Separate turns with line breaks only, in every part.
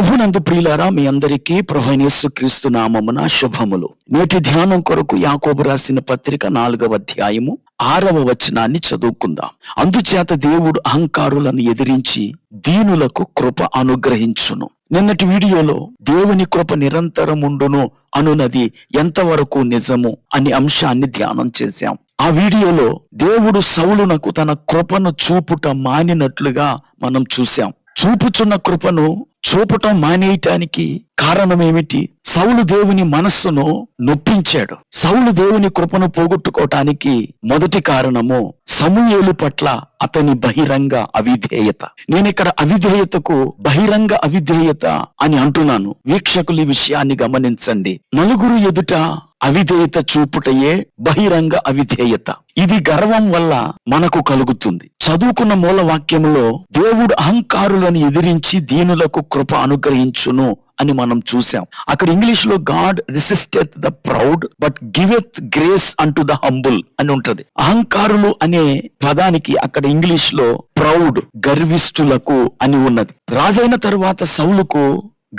ప్రభునందు ప్రియులారా మీ అందరికీ ప్రభనేసు క్రీస్తు నామమున శుభములు. నేటి ధ్యానం కొరకు యాకోబు రాసిన పత్రిక నాలుగవ అధ్యాయము ఆరవ వచనాన్ని చదువుకుందాం. అందుచేత దేవుడు అహంకారులను ఎదిరించి దీనులకు కృప అనుగ్రహించును. నిన్నటి వీడియోలో దేవుని కృప నిరంతరం ఉండును అనునది ఎంతవరకు నిజము అనే అంశాన్ని ధ్యానం చేశాం. ఆ వీడియోలో దేవుడు సౌలునకు తన కృపను చూపుట మానినట్లుగా మనం చూశాం. చూపుచున్న కృపను చూపటం మానేయటానికి కారణం ఏమిటి సౌలు దేవుని మనస్సును నొప్పించాడు. సౌలు దేవుని కృపను పోగొట్టుకోవటానికి మొదటి కారణము సమూయేలు పట్ల అతని బహిరంగ అవిధేయత. నేను ఇక్కడ అవిధేయతకు బహిరంగ అవిధేయత అని అంటున్నాను. వీక్షకులు ఈ విషయాన్ని గమనించండి. నలుగురు ఎదుట అవిధేయత చూపుటయే బహిరంగ అవిధేయత. ఇది గర్వం వల్ల మనకు కలుగుతుంది. చదువుకున్న మూల వాక్యంలో దేవుడు అహంకారులను ఎదిరించి దీనులకు కృప అనుగ్రహించును అని మనం చూసాం అక్కడ ఇంగ్లీష్లో God resisteth the proud but giveth grace unto the humble అని ఉంటది. అహంకారులు అనే పదానికి అక్కడ ఇంగ్లీష్లో ప్రౌడ్ గర్విష్ఠులకు అని ఉన్నది. రాజైన తరువాత సౌలుకు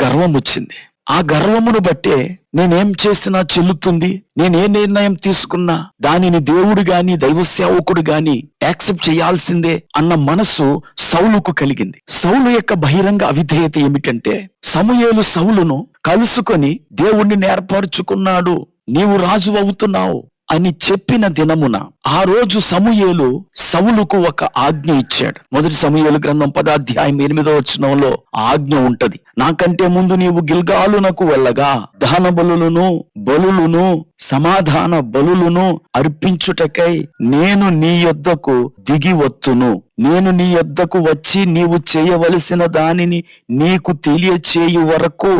గర్వం వచ్చింది ఆ గర్వమును బట్టే నేనేం చేసినా చెల్లుతుంది నేనే నిర్ణయం తీసుకున్నా దానిని దేవుడు గాని దైవ సేవకుడు గాని యాక్సెప్ట్ చేయాల్సిందే అన్న మనసు సౌలుకు కలిగింది. సౌలు యొక్క బహిరంగ అవిధేయత ఏమిటంటే సమూయేలు సౌలును కలుసుకొని దేవుణ్ణి నేర్పరుచుకున్నాడు. నీవు రాజు అవుతున్నావు. అని చెప్పిన దినమున ఆ రోజు సమూయేలు సవులుకు ఒక ఆజ్ఞ ఇచ్చాడు. మొదటి సమూయేలు గ్రంథం పదాధ్యాయం ఎనిమిదో వచనంలో ఆజ్ఞ ఉంటది. నాకంటే ముందు నీవు గిల్గాలునకు వెళ్ళగా దహన బలులను బలులను సమాధాన బలులను అర్పించుటకై నేను నీ యొద్దకు దిగి వత్తును. నేను నీ యొద్దకు వచ్చి నీవు చేయవలసిన దానిని నీకు తెలియచేయు వరకు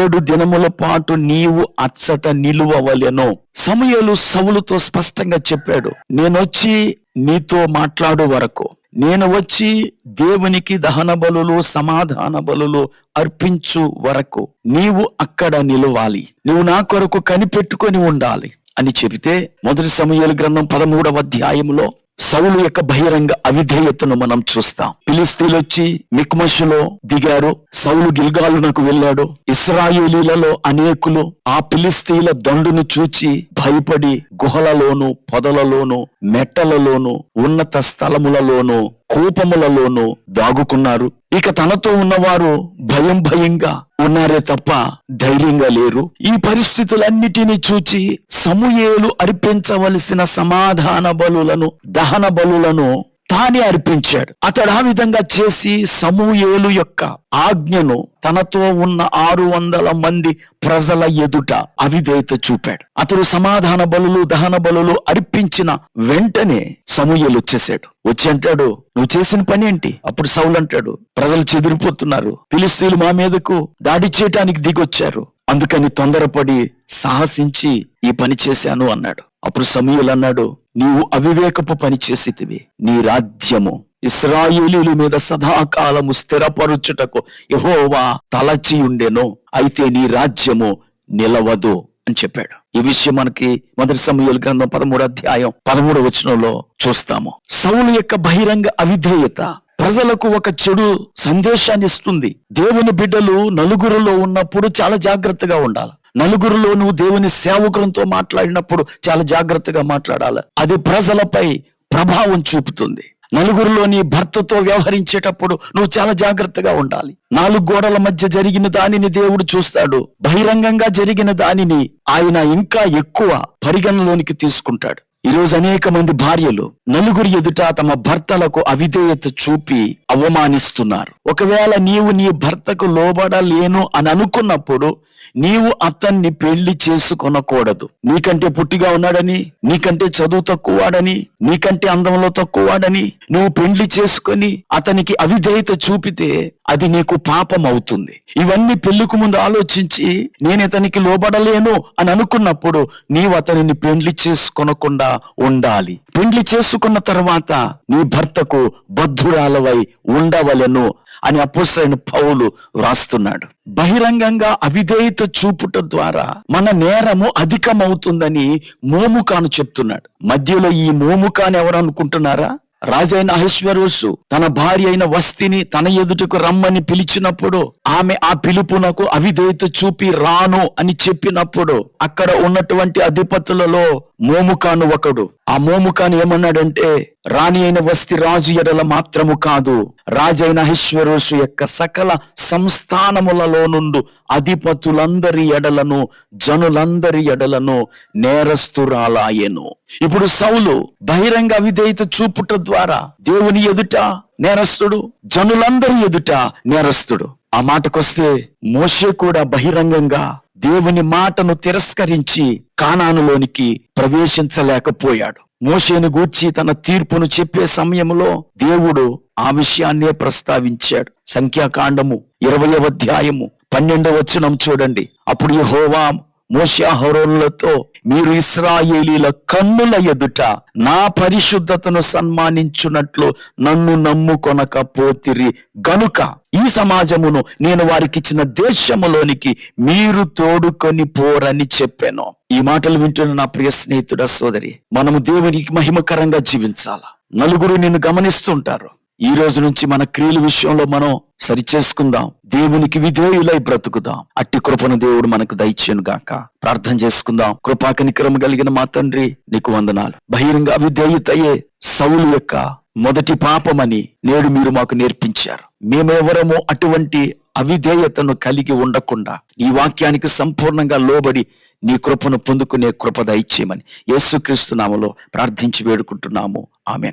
ఏడు దినముల పాటు నీవు అచ్చట నిలువవలెను. సమయలు సవులుతో స్పష్టంగా చెప్పాడు నేనొచ్చి నీతో మాట్లాడు వరకు. నేను వచ్చి దేవునికి దహన బలులు సమాధాన బలులు అర్పించు వరకు నీవు అక్కడ నిలవాలి. నువ్వు నా కొరకు కనిపెట్టుకొని ఉండాలి అని చెబితే మొదటి సమయాల గ్రంథం పదమూడవ అధ్యాయంలో సౌలు యొక్క బహిరంగ అవిధేయతను మనం చూస్తాం. పిలిస్తీలు వచ్చి మిక్మషులో దిగారు. సౌలు గిల్గాలునకు వెళ్ళాడు. ఇస్రాయేలీలలో అనేకులు ఆ పిలిస్తీల దండును చూచి భయపడి గుహలలోను పొదలలోను మెట్టలలోను ఉన్నత స్థలములలోను కూపములలోను దాగుకున్నారు. ఇక తనతో ఉన్నవారు భయం భయంగా ఉన్నారే తప్ప ధైర్యంగా లేరు. ఈ పరిస్థితులన్నిటినీ చూచి సమూయేలు అర్పించవలసిన సమాధాన బలులను దహన బలులను తానే అర్పించాడు. అతడు ఆ విధంగా చేసి సమూయేలు యొక్క ఆజ్ఞను తనతో ఉన్న ఆరు వందల మంది ప్రజల ఎదుట అవిధేయత చూపాడు. అతడు సమాధాన బలులు దహన బలులు అర్పించిన వెంటనే సమూయేలు వచ్చేసాడు. వచ్చి అంటాడు నువ్వు చేసిన పని ఏంటి? అప్పుడు సౌలు అంటాడు ప్రజలు చెదిరిపోతున్నారు. పిలిస్తీలు మా మీదకు దాడి చేయటానికి దిగొచ్చారు. అందుకని తొందరపడి సాహసించి ఈ పని చేశాను అన్నాడు. అప్పుడు సమూయులు అన్నాడు నీవు అవివేకపు పని చేసితివి. నీ రాజ్యము ఇస్రాయేలీల మీద సదాకాలము స్థిరపరుచుటకు యహోవా తలచి ఉండెను అయితే నీ రాజ్యము నిలవదు అని చెప్పాడు. ఈ విషయం మనకి మొదటి సమయాల గ్రంథం పదమూడు అధ్యాయం పదమూడు వచనంలో చూస్తాము. సౌలు యొక్క బహిరంగ అవిధేయత ప్రజలకు ఒక చెడు సందేశాన్ని ఇస్తుంది. దేవుని బిడ్డలు నలుగురులో ఉన్నప్పుడు చాలా జాగ్రత్తగా ఉండాలి. నలుగురిలో నువ్వు దేవుని సేవకులతో మాట్లాడినప్పుడు చాలా జాగ్రత్తగా మాట్లాడాలి. అది ప్రజలపై ప్రభావం చూపుతుంది. నలుగురిలో నీ భర్తతో వ్యవహరించేటప్పుడు నువ్వు చాలా జాగ్రత్తగా ఉండాలి. నాలుగు గోడల మధ్య జరిగిన దానిని దేవుడు చూస్తాడు. బహిరంగంగా జరిగిన దానిని ఆయన ఇంకా ఎక్కువ పరిగణలోనికి తీసుకుంటాడు. ఈరోజు అనేక మంది భార్యలు నలుగురి ఎదుట తమ భర్తలకు అవిధేయత చూపి అవమానిస్తున్నారు. ఒకవేళ నీవు నీ భర్తకు లోబడలేను అని అనుకున్నప్పుడు నీవు అతన్ని పెళ్ళి చేసుకొనకూడదు. నీకంటే పుట్టిగా ఉన్నాడని నీకంటే చదువు తక్కువాడని నీకంటే అందంలో తక్కువాడని నువ్వు పెళ్ళి చేసుకొని అతనికి అవిధేయత చూపితే అది నీకు పాపం అవుతుంది. ఇవన్నీ పెళ్ళికి ముందు ఆలోచించి నేను ఇతనికి లోబడలేను అని అనుకున్నప్పుడు నీవు అతనిని పెళ్ళి చేసుకొనకుండా ఉండాలి. పెండ్లి చేసుకున్న తర్వాత నీ భర్తకు బద్ధురాలవై ఉండవలెను అని అపోసైన పౌలు వ్రాస్తున్నాడు. బహిరంగంగా అవిధేయత చూపుట ద్వారా మన నేరము అధికమవుతుందని మోముకాను చెప్తున్నాడు. మధ్యలో ఈ మోముకాను ఎవరు అనుకుంటున్నారా రాజైన అహేశ్వరోసు తన భార్య అయిన వస్తిని తన ఎదుటకు రమ్మని పిలిచినప్పుడు ఆమె ఆ పిలుపునకు అవిధేయత చూపి రాను అని చెప్పినప్పుడు అక్కడ ఉన్నటువంటి అధిపతులలో మోముకాను ఒకడు. ఆ మోముకాను ఏమన్నాడంటే రాణి అయిన వస్తి రాజు ఎడల మాత్రము కాదు రాజైన అహేశ్వరోసు యొక్క సకల సంస్థానములలో నుండు అధిపతులందరి ఎడలను జనులందరి ఎడలను నేరస్తురాలాయెను. ఇప్పుడు సౌలు బహిరంగ అవిధేయత చూపుట ద్వారా దేవుని ఎదుట నేరస్తుడు జనులందరి ఎదుట నేరస్తుడు. ఆ మాటకొస్తే మోషే కూడా బహిరంగంగా దేవుని మాటను తిరస్కరించి కానానులోనికి ప్రవేశించలేకపోయాడు. మోషేను గూర్చి తన తీర్పును చెప్పే సమయంలో దేవుడు ఆ విషయాన్నే ప్రస్తావించాడు. సంఖ్యాకాండము ఇరవయవ అధ్యాయము పన్నెండవ వచనం చూడండి. అప్పుడు యహోవా మోషే మీరు ఇస్రాయేలీల కన్నుల ఎదుట నా పరిశుద్ధతను సన్మానించున్నట్లు నన్ను నమ్ముకొనకపోతిరి. గనుక ఈ సమాజమును నేను వారికి ఇచ్చిన దేశములోనికి మీరు తోడుకొని పోరని చెప్పాను. ఈ మాటలు వింటున్న నా ప్రియ స్నేహితుడ సోదరి మనము దేవునికి మహిమకరంగా జీవించాలా? నలుగురు నిన్ను గమనిస్తుంటారు ఈ రోజు నుంచి మన క్రియల విషయంలో మనం సరిచేసుకుందాం. దేవునికి విధేయులై బ్రతుకుదాం. అట్టి కృపను దేవుడు మనకు దయచేను గాక. ప్రార్థన చేసుకుందాం. కృపాకనిక్రమ కలిగిన మా తండ్రి నీకు వందనాలు. బహిరంగ అవిధేయతయే సౌలు యొక్క మొదటి పాపమని నేడు మీరు మాకు నేర్పించారు. మేమెవరమో అటువంటి అవిధేయతను కలిగి ఉండకుండా ఈ వాక్యానికి సంపూర్ణంగా లోబడి నీ కృపను పొందుకునే కృప దయచేయమని యేసుక్రీస్తు నామలో ప్రార్థించి వేడుకుంటున్నాము. ఆమెన్.